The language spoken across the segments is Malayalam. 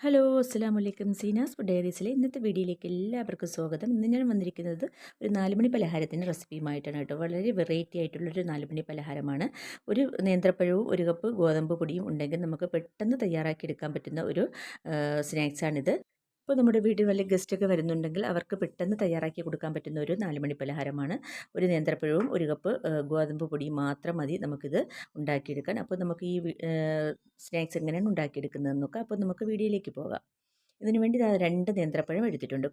ഹലോ അസ്സാം വലൈക്കും സീനാസ് ഫുഡ് ഡയറീസിലെ ഇന്നത്തെ വീഡിയോയിലേക്ക് എല്ലാവർക്കും സ്വാഗതം. ഇന്ന് ഞാൻ വന്നിരിക്കുന്നത് ഒരു നാലുമണി പലഹാരത്തിന്റെ റെസിപ്പിയുമായിട്ടാണ് കേട്ടോ. വളരെ വെറൈറ്റി ആയിട്ടുള്ളൊരു നാലുമണി പലഹാരമാണ്. ഒരു നേന്ത്രപ്പഴവും ഒരു കപ്പ് ഗോതമ്പ് പൊടിയും ഉണ്ടെങ്കിൽ നമുക്ക് പെട്ടെന്ന് തയ്യാറാക്കി എടുക്കാൻ പറ്റുന്ന ഒരു സ്നാക്സാണിത്. ഇപ്പോൾ നമ്മുടെ വീട്ടിൽ വല്ല ഗസ്റ്റൊക്കെ വരുന്നുണ്ടെങ്കിൽ അവർക്ക് പെട്ടെന്ന് തയ്യാറാക്കി കൊടുക്കാൻ പറ്റുന്ന ഒരു നാലുമണി പലഹാരമാണ്. ഒരു നേന്ത്രപ്പഴവും ഒരു കപ്പ് ഗോതമ്പ് പൊടിയും മാത്രം മതി നമുക്കിത് ഉണ്ടാക്കിയെടുക്കാൻ. അപ്പോൾ നമുക്ക് ഈ സ്നാക്സ് എങ്ങനെയാണ് ഉണ്ടാക്കിയെടുക്കുന്നതെന്ന് നോക്കാം അപ്പോൾ നമുക്ക് വീഡിയോയിലേക്ക് പോകാം. ഇതിനു വേണ്ടി രണ്ട് നേന്ത്രപ്പഴം എടുത്തിട്ടുണ്ട്.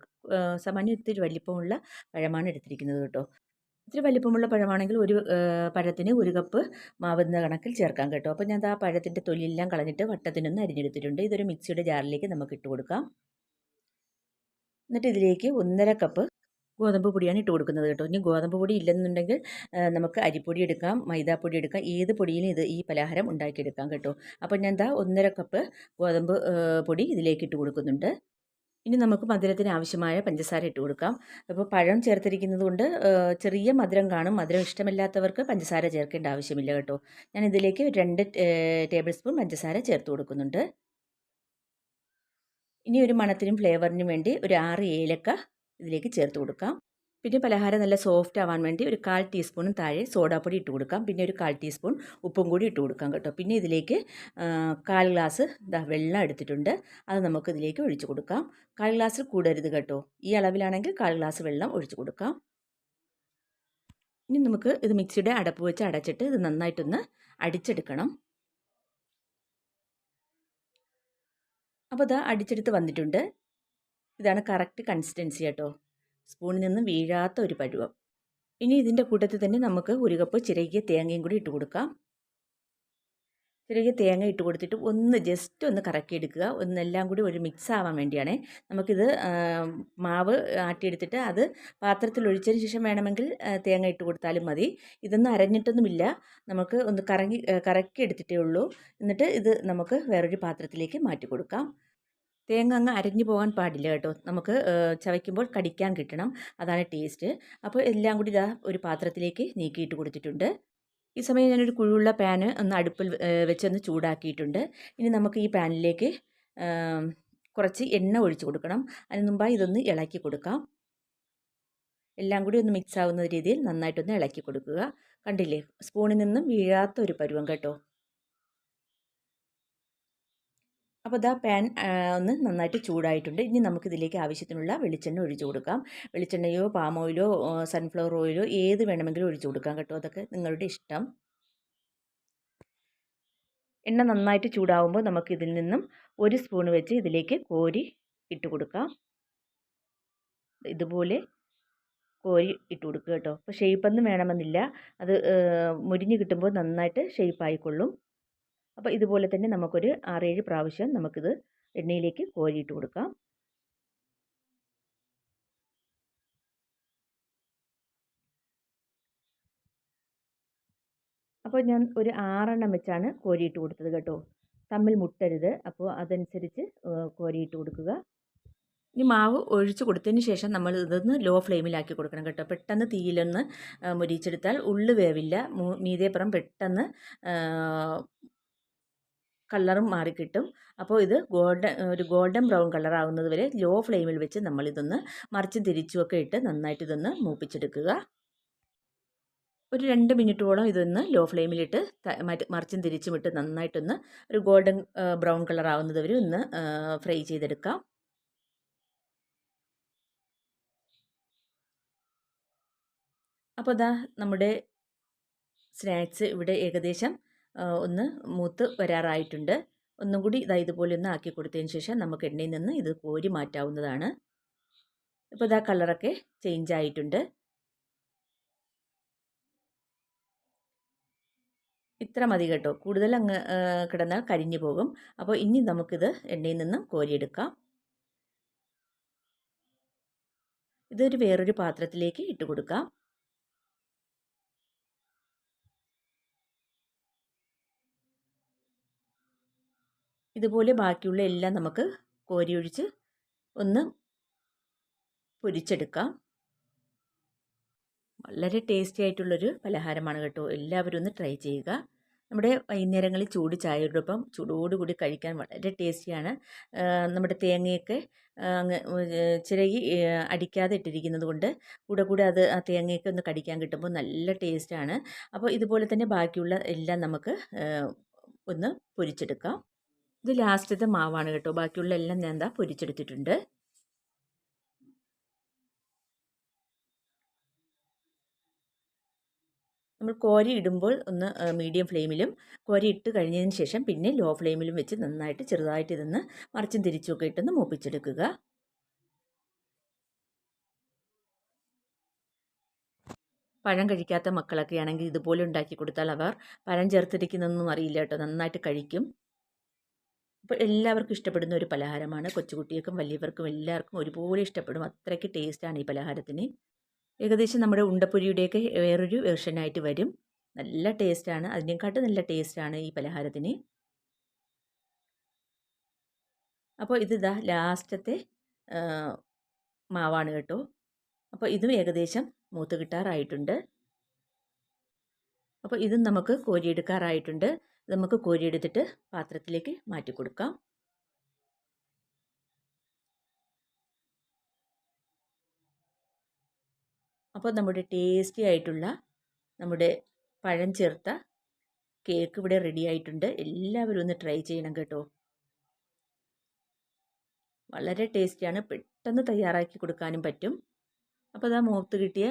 സാമാന്യം ഇത്തിരി വലിപ്പമുള്ള പഴമാണ് എടുത്തിരിക്കുന്നത് കേട്ടോ. ഇത്തിരി വലിപ്പമുള്ള പഴമാണെങ്കിൽ ഒരു പഴത്തിന് ഒരു കപ്പ് മാവുന്ന കണക്കിൽ ചേർക്കാം കേട്ടോ. അപ്പോൾ ഞാൻ ആ പഴത്തിന്റെ തൊലിയെല്ലാം കളഞ്ഞിട്ട് വട്ടത്തിനൊന്ന് അരിഞ്ഞെടുത്തിട്ടുണ്ട്. ഇതൊരു മിക്സിയുടെ ജാറിലേക്ക് നമുക്ക് ഇട്ട് കൊടുക്കാം. എന്നിട്ട് ഇതിലേക്ക് ഒന്നര കപ്പ് ഗോതമ്പ് പൊടിയാണ് ഇട്ട് കൊടുക്കുന്നത് കേട്ടോ. ഇനി ഗോതമ്പ് പൊടി ഇല്ലെന്നുണ്ടെങ്കിൽ നമുക്ക് അരിപ്പൊടി എടുക്കാം മൈദാപ്പൊടി എടുക്കാം ഏത് പൊടിയിലും ഇത് ഈ പലഹാരം ഉണ്ടാക്കിയെടുക്കാം കേട്ടോ. അപ്പോൾ ഞാൻ എന്താ ഒന്നര കപ്പ് ഗോതമ്പ് പൊടി ഇതിലേക്ക് ഇട്ട് കൊടുക്കുന്നുണ്ട്. ഇനി നമുക്ക് മധുരത്തിന് ആവശ്യമായ പഞ്ചസാര ഇട്ട് കൊടുക്കാം. അപ്പോൾ പഴം ചേർത്തിരിക്കുന്നത് കൊണ്ട് ചെറിയ മധുരം കാണും. മധുരം ഇഷ്ടമില്ലാത്തവർക്ക് പഞ്ചസാര ചേർക്കേണ്ട ആവശ്യമില്ല കേട്ടോ. ഞാൻ ഇതിലേക്ക് രണ്ട് ടേബിൾ സ്പൂൺ പഞ്ചസാര ചേർത്ത് കൊടുക്കുന്നുണ്ട്. ഇനി ഒരു മണത്തിനും ഫ്ലേവറിനും വേണ്ടി ഒരു ആറ് ഏലക്ക ഇതിലേക്ക് ചേർത്ത് കൊടുക്കാം. പിന്നെ പലഹാരം നല്ല സോഫ്റ്റ് ആവാൻ വേണ്ടി ഒരു കാൽ ടീസ്പൂണും താഴെ സോഡാപ്പൊടി ഇട്ട് കൊടുക്കാം. പിന്നെ ഒരു കാൽ ടീസ്പൂൺ ഉപ്പും കൂടി ഇട്ട് കൊടുക്കാം കേട്ടോ. പിന്നെ ഇതിലേക്ക് കാൽ ഗ്ലാസ് വെള്ളം എടുത്തിട്ടുണ്ട്. അത് നമുക്ക് ഇതിലേക്ക് ഒഴിച്ചു കൊടുക്കാം. കാൽ ഗ്ലാസ് കൂടരുത് കേട്ടോ. ഈ അളവിലാണെങ്കിൽ കാൽ ഗ്ലാസ് വെള്ളം ഒഴിച്ചു കൊടുക്കാം. ഇനി നമുക്ക് ഇത് മിക്സിയുടെ അടപ്പ് വെച്ച് അടച്ചിട്ട് ഇത് നന്നായിട്ടൊന്ന് അടിച്ചെടുക്കണം. അപ്പോൾ ഇതാ അടിച്ചെടുത്ത് വന്നിട്ടുണ്ട്. ഇതാണ് കറക്റ്റ് കൺസിസ്റ്റൻസി കേട്ടോ. സ്പൂണിൽ നിന്ന് വീഴാത്ത ഒരു പരുവം. ഇനി ഇതിന്റെ കൂട്ടത്തിൽ തന്നെ നമുക്ക് ഒരു കപ്പ് ചിരകിയ തേങ്ങയും കൂടി ഇട്ട് കൊടുക്കാം. ചെറിയ തേങ്ങ ഇട്ട് കൊടുത്തിട്ട് ഒന്ന് ജസ്റ്റ് ഒന്ന് കറക്കി എടുക്കുക ഒന്നെല്ലാം കൂടി ഒരു മിക്സ് ആവാൻ വേണ്ടിയാണേ. നമുക്കിത് മാവ് ആട്ടിയെടുത്തിട്ട് അത് പാത്രത്തിൽ ഒഴിച്ചതിന് ശേഷം വേണമെങ്കിൽ തേങ്ങ ഇട്ട് കൊടുത്താലും മതി. ഇതൊന്നും അരഞ്ഞിട്ടൊന്നുമില്ല. നമുക്ക് ഒന്ന് കറങ്ങി കറക്കി എടുത്തിട്ടേ ഉള്ളൂ. എന്നിട്ട് ഇത് നമുക്ക് വേറൊരു പാത്രത്തിലേക്ക് മാറ്റി കൊടുക്കാം. തേങ്ങ അങ്ങ് അരഞ്ഞു പോകാൻ പാടില്ല കേട്ടോ. നമുക്ക് ചവയ്ക്കുമ്പോൾ കടിക്കാൻ കിട്ടണം. അതാണ് ടേസ്റ്റ് അപ്പോൾ എല്ലാം കൂടി ഇതാ ഒരു പാത്രത്തിലേക്ക് നീക്കിയിട്ട് കൊടുത്തിട്ടുണ്ട്. ഈ സമയം ഞാനൊരു കുഴുള്ള പാന് ഒന്ന് അടുപ്പിൽ വെച്ചൊന്ന് ചൂടാക്കിയിട്ടുണ്ട്. ഇനി നമുക്ക് ഈ പാനിലേക്ക് കുറച്ച് എണ്ണ ഒഴിച്ച് കൊടുക്കണം. അതിന് മുമ്പായി ഇതൊന്ന് ഇളക്കി കൊടുക്കാം. എല്ലാം കൂടി ഒന്ന് മിക്സ് ആവുന്ന രീതിയിൽ നന്നായിട്ടൊന്ന് ഇളക്കി കൊടുക്കുക. കണ്ടില്ലേ? സ്പൂണിൽ നിന്നും വീഴാത്ത ഒരു പരുവം കേട്ടോ. അപ്പോൾ ഇതാ പാൻ ഒന്ന് നന്നായിട്ട് ചൂടായിട്ടുണ്ട്. ഇനി നമുക്കിതിലേക്ക് ആവശ്യത്തിനുള്ള വെളിച്ചെണ്ണ ഒഴിച്ചു കൊടുക്കാം. വെളിച്ചെണ്ണയോ പാം ഓയിലോ സൺഫ്ലവർ ഓയിലോ ഏത് വേണമെങ്കിലും ഒഴിച്ചു കൊടുക്കാം കേട്ടോ. അതൊക്കെ നിങ്ങളുടെ ഇഷ്ടം. എണ്ണ നന്നായിട്ട് ചൂടാവുമ്പോൾ നമുക്ക് ഇതിൽ നിന്നും ഒരു സ്പൂൺ വെച്ച് ഇതിലേക്ക് കോരി ഇട്ട് കൊടുക്കാം. ഇതുപോലെ കോരി ഇട്ട് കൊടുക്കുക കേട്ടോ. അപ്പോൾ ഷേപ്പൊന്നും വേണമെന്നില്ല. അത് മുരിഞ്ഞ് കിട്ടുമ്പോൾ നന്നായിട്ട് ഷേപ്പായിക്കൊള്ളും അപ്പോൾ ഇതുപോലെ തന്നെ നമുക്കൊരു ആറേഴ് പ്രാവശ്യം നമുക്കിത് എണ്ണയിലേക്ക് കോരിയിട്ട് കൊടുക്കാം. അപ്പോൾ ഞാൻ ഒരു ആറെണ്ണം വെച്ചാണ് കോരിയിട്ട് കൊടുത്തത് കേട്ടോ. തമ്മിൽ മുട്ടരുത്. അപ്പോൾ അതനുസരിച്ച് കോരിയിട്ട് കൊടുക്കുക. ഇനി മാവ് ഒഴിച്ച് കൊടുത്തതിന് ശേഷം നമ്മൾ ഇതൊന്ന് ലോ ഫ്ലെയിമിലാക്കി കൊടുക്കണം കേട്ടോ. പെട്ടെന്ന് തീയിലൊന്ന് മുരിച്ചെടുത്താൽ ഉള്ളു വേവില്ല. മീതേപ്പുറം പെട്ടെന്ന് കളറും മാറിക്കിട്ടും അപ്പോൾ ഇത് ഗോൾഡൻ ഒരു ഗോൾഡൻ ബ്രൗൺ കളർ ആവുന്നത് വരെ ലോ ഫ്ലെയിമിൽ വെച്ച് നമ്മളിതൊന്ന് മറിച്ച് തിരിച്ചുമൊക്കെ ഇട്ട് നന്നായിട്ട് ഇതൊന്ന് മൂപ്പിച്ചെടുക്കുക. ഒരു രണ്ട് മിനിറ്റോളം ഇതൊന്ന് ലോ ഫ്ലെയിമിലിട്ട് മറിച്ചും തിരിച്ചും ഇട്ട് നന്നായിട്ടൊന്ന് ഒരു ഗോൾഡൻ ബ്രൗൺ കളർ ആവുന്നത് വരെ ഒന്ന് ഫ്രൈ ചെയ്തെടുക്കാം. അപ്പോൾ ഇതാ നമ്മുടെ സ്നാക്സ് ഇവിടെ ഏകദേശം ഒന്ന് മൂത്ത് വരാറായിട്ടുണ്ട്. ഒന്നും കൂടി ഇതാ ഇതുപോലെ ഒന്ന് ആക്കി കൊടുത്തതിന് ശേഷം നമുക്ക് എണ്ണയിൽ നിന്ന് ഇത് കോരി മാറ്റാവുന്നതാണ്. ഇപ്പോൾ ഇതാ കളറൊക്കെ ചേഞ്ച് ആയിട്ടുണ്ട് ഇത്ര മതി കേട്ടോ. കൂടുതൽ അങ്ങ് കിടന്നാൽ കരിഞ്ഞു പോകും. അപ്പോൾ ഇനി നമുക്കിത് എണ്ണയിൽ നിന്നും കോരിയെടുക്കാം. ഇതൊരു വേറൊരു പാത്രത്തിലേക്ക് ഇട്ട് കൊടുക്കാം. ഇതുപോലെ ബാക്കിയുള്ള എല്ലാം നമുക്ക് കോരിയൊഴിച്ച് ഒന്ന് പൊരിച്ചെടുക്കാം. വളരെ ടേസ്റ്റി ആയിട്ടുള്ളൊരു പലഹാരമാണ് കേട്ടോ. എല്ലാവരും ഒന്ന് ട്രൈ ചെയ്യുക. നമ്മുടെ വൈകുന്നേരങ്ങളിൽ ചൂട് ചായയോടൊപ്പം ചൂടോടുകൂടി കഴിക്കാൻ വളരെ ടേസ്റ്റിയാണ്. നമ്മുടെ തേങ്ങയൊക്കെ അങ്ങ് ചിരകി അടിക്കാതെ ഇട്ടിരിക്കുന്നത് കൊണ്ട് കൂടെ കൂടെ അത് ആ തേങ്ങയൊക്കെ ഒന്ന് കടിക്കാൻ കിട്ടുമ്പോൾ നല്ല ടേസ്റ്റാണ്. അപ്പോൾ ഇതുപോലെ തന്നെ ബാക്കിയുള്ള എല്ലാം നമുക്ക് ഒന്ന് പൊരിച്ചെടുക്കാം. ഇത് ലാസ്റ്റത്തെ മാവാണ് കേട്ടോ. ബാക്കിയുള്ള എല്ലാം ഞാൻ എന്താ പൊരിച്ചെടുത്തിട്ടുണ്ട്. നമ്മൾ കോരി ഇടുമ്പോൾ ഒന്ന് മീഡിയം ഫ്ലെയിമിലും കോരി ഇട്ട് കഴിഞ്ഞതിന് ശേഷം പിന്നെ ലോ ഫ്ലെയിമിലും വെച്ച് നന്നായിട്ട് ചെറുതായിട്ട് ഇതൊന്ന് മറിച്ചും തിരിച്ചുമൊക്കെ ഇട്ടൊന്ന് മൂപ്പിച്ചെടുക്കുക. പഴം കഴിക്കാത്ത മക്കളൊക്കെ ആണെങ്കിൽ ഇതുപോലെ ഉണ്ടാക്കി കൊടുത്താൽ അവർ പഴം ചേർത്തിരിക്കുന്നൊന്നും അറിയില്ല കേട്ടോ. നന്നായിട്ട് കഴിക്കും. അപ്പോൾ എല്ലാവർക്കും ഇഷ്ടപ്പെടുന്ന ഒരു പലഹാരമാണ്. കൊച്ചുകുട്ടികൾക്കും വലിയവർക്കും എല്ലാവർക്കും ഒരുപോലെ ഇഷ്ടപ്പെടും. അത്രയ്ക്ക് ടേസ്റ്റാണ് ഈ പലഹാരത്തിന്. ഏകദേശം നമ്മുടെ ഉണ്ടപ്പൊരിയുടെയൊക്കെ വേറൊരു വേർഷനായിട്ട് വരും. നല്ല ടേസ്റ്റാണ് അതിനെക്കാട്ടും നല്ല ടേസ്റ്റാണ് ഈ പലഹാരത്തിന്. അപ്പോൾ ഇത് ഇതിതാ ലാസ്റ്റത്തെ മാവാണ് കേട്ടോ. അപ്പോൾ ഇതും ഏകദേശം മൂത്ത് കിട്ടാറായിട്ടുണ്ട്. അപ്പോൾ ഇതും നമുക്ക് കോരിയെടുക്കാറായിട്ടുണ്ട്. നമുക്ക് കോരിയെടുത്തിട്ട് പാത്രത്തിലേക്ക് മാറ്റി കൊടുക്കാം. അപ്പോൾ നമ്മുടെ ടേസ്റ്റി ആയിട്ടുള്ള നമ്മുടെ പഴം ചേർത്ത കേക്ക് ഇവിടെ റെഡി ആയിട്ടുണ്ട്. എല്ലാവരും ഒന്ന് ട്രൈ ചെയ്യണം കേട്ടോ. വളരെ ടേസ്റ്റിയാണ് പെട്ടെന്ന് തയ്യാറാക്കി കൊടുക്കാനും പറ്റും. അപ്പോൾ അതാ മൂത്ത് കിട്ടിയ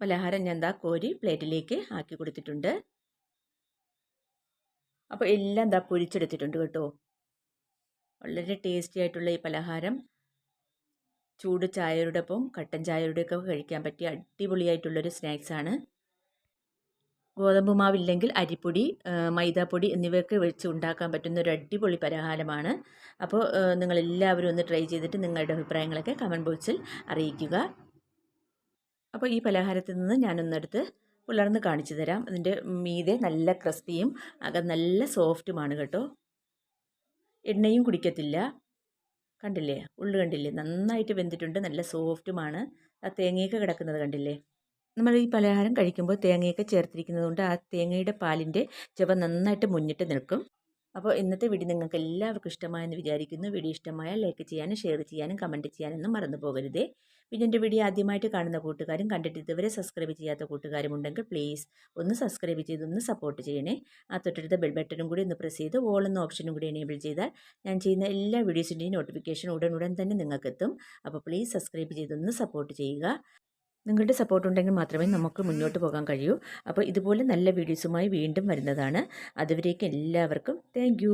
പലഹാരം ഞാൻ എന്താ കോരി പ്ലേറ്റിലേക്ക് ആക്കി കൊടുത്തിട്ടുണ്ട്. അപ്പോൾ എല്ലാം എന്താ പൊരിച്ചെടുത്തിട്ടുണ്ട് കേട്ടോ. വളരെ ടേസ്റ്റി ആയിട്ടുള്ള ഈ പലഹാരം. ചൂട് ചായയോടൊപ്പം കട്ടൻ ചായയോടൊക്കെ കഴിക്കാൻ പറ്റിയ അടിപൊളിയായിട്ടുള്ളൊരു സ്നാക്സാണ് ഗോതമ്പ് മാവില്ലെങ്കിൽ അരിപ്പൊടി മൈദാപ്പൊടി എന്നിവയൊക്കെ വെച്ച് ഉണ്ടാക്കാൻ പറ്റുന്ന ഒരു അടിപൊളി പലഹാരമാണ്. അപ്പോൾ നിങ്ങളെല്ലാവരും ഒന്ന് ട്രൈ ചെയ്തിട്ട് നിങ്ങളുടെ അഭിപ്രായങ്ങളൊക്കെ കമന്റ് ബോക്സിൽ അറിയിക്കുക. അപ്പോൾ ഈ പലഹാരത്തിൽ നിന്ന് ഞാനൊന്നെടുത്ത് പുലർന്ന് കാണിച്ചു തരാം. അതിന്റെ മീതെ നല്ല ക്രിസ്പിയും അകം നല്ല സോഫ്റ്റുമാണ് കേട്ടോ. എണ്ണയും കുടിക്കത്തില്ല. കണ്ടില്ലേ? ഉള്ളു കണ്ടില്ലേ? നന്നായിട്ട് വെന്തിട്ടുണ്ട്. നല്ല സോഫ്റ്റുമാണ്. ആ തേങ്ങയൊക്കെ കിടക്കുന്നത് കണ്ടില്ലേ? നമ്മൾ ഈ പലഹാരം കഴിക്കുമ്പോൾ തേങ്ങയൊക്കെ ചേർത്തിരിക്കുന്നത് കൊണ്ട് ആ തേങ്ങയുടെ പാലിന്റെ ചുവ നന്നായിട്ട് മുന്നിട്ട് നിൽക്കും. അപ്പോൾ ഇന്നത്തെ വീഡിയോ നിങ്ങൾക്ക് എല്ലാവർക്കും ഇഷ്ടമായെന്ന് വിചാരിക്കുന്നു. വീഡിയോ ഇഷ്ടമായാൽ ലൈക്ക് ചെയ്യാനും ഷെയർ ചെയ്യാനും കമന്റ് ചെയ്യാനൊന്നും മറന്നു പോകരുതേ. പിന്നെ എന്റെ വീഡിയോ ആദ്യമായിട്ട് കാണുന്ന കൂട്ടുകാരും കണ്ടിട്ട് ഇതുവരെ സബ്സ്ക്രൈബ് ചെയ്യാത്ത കൂട്ടുകാരും ഉണ്ടെങ്കിൽ പ്ലീസ് ഒന്ന് സബ്സ്ക്രൈബ് ചെയ്ത് ഒന്ന് സപ്പോർട്ട് ചെയ്യണേ. ആ തൊട്ടടുത്ത ബെൽ ബട്ടണും കൂടി ഒന്ന് പ്രസ് ചെയ്ത് ഓൾ എന്ന ഓപ്ഷനും കൂടി എനേബിൾ ചെയ്താൽ ഞാൻ ചെയ്യുന്ന എല്ലാ വീഡിയോസിന്റെയും നോട്ടിഫിക്കേഷൻ ഉടൻ ഉടൻ തന്നെ നിങ്ങൾക്ക് എത്തും അപ്പോൾ പ്ലീസ് സബ്സ്ക്രൈബ് ചെയ്തൊന്ന് സപ്പോർട്ട് ചെയ്യുക. നിങ്ങളുടെ സപ്പോർട്ട് ഉണ്ടെങ്കിൽ മാത്രമേ നമുക്ക് മുന്നോട്ട് പോകാൻ കഴിയൂ. അപ്പോൾ ഇതുപോലെ നല്ല വീഡിയോസുമായി വീണ്ടും വരുന്നതാണ്. അതുവരേക്കും എല്ലാവർക്കും താങ്ക്